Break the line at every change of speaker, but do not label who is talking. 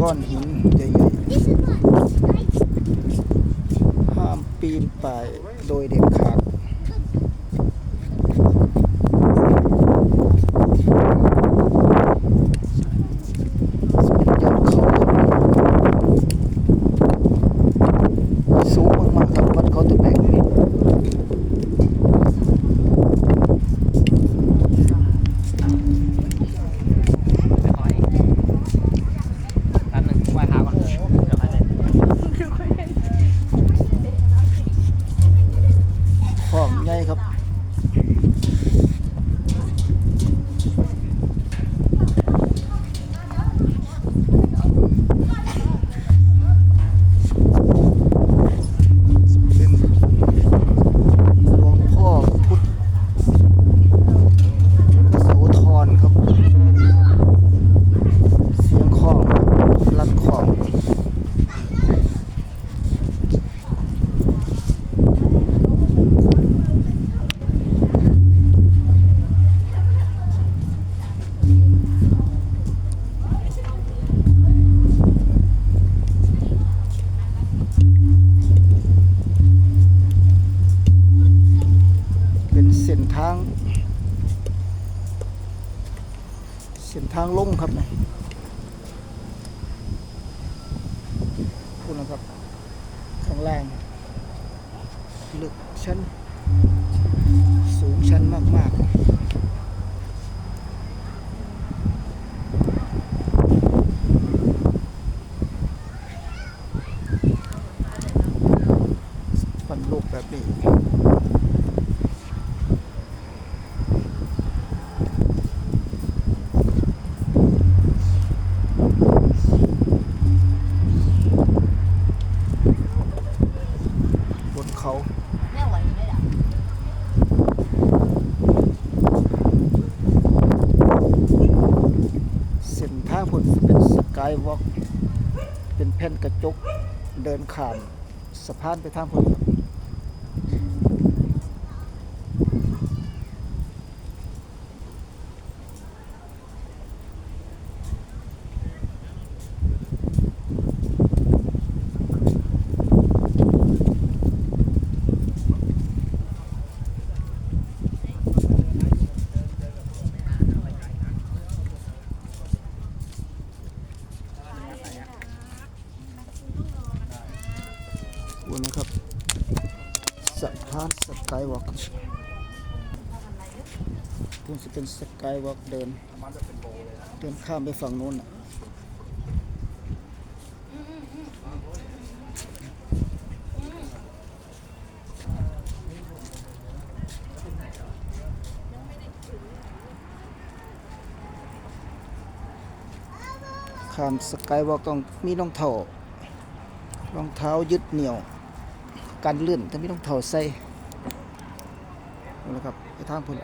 ก้อนหินใหญ่ๆห้ามปีนป่ายโดยเด็ดขาด
ทา
ง เส้นทางลงครับนะคุณนะครับข้างล่างลึกชั้น สูงชั้นมาก ๆ ฟันโลกแบบนี้ บนเขา
แม่ไหวไหมล่ะ
เส้นเป็นสกายวอล์กเป็นแผ่นกระจกเดินข้ามสะพานไปทางผล ดูนะครับสะพานสกายวอล์กคุณจะเป็นสกายวอล์กเดิน เดินข้ามไปฝั่งโน้นน่ะข้ามสกายวอล์กต้องมีรองเท้ารองเท้ายึดเหนี่ยว กันลื่นถ้าไม่ต้องถอดใส่นี่แหละครับไปทางพุ่น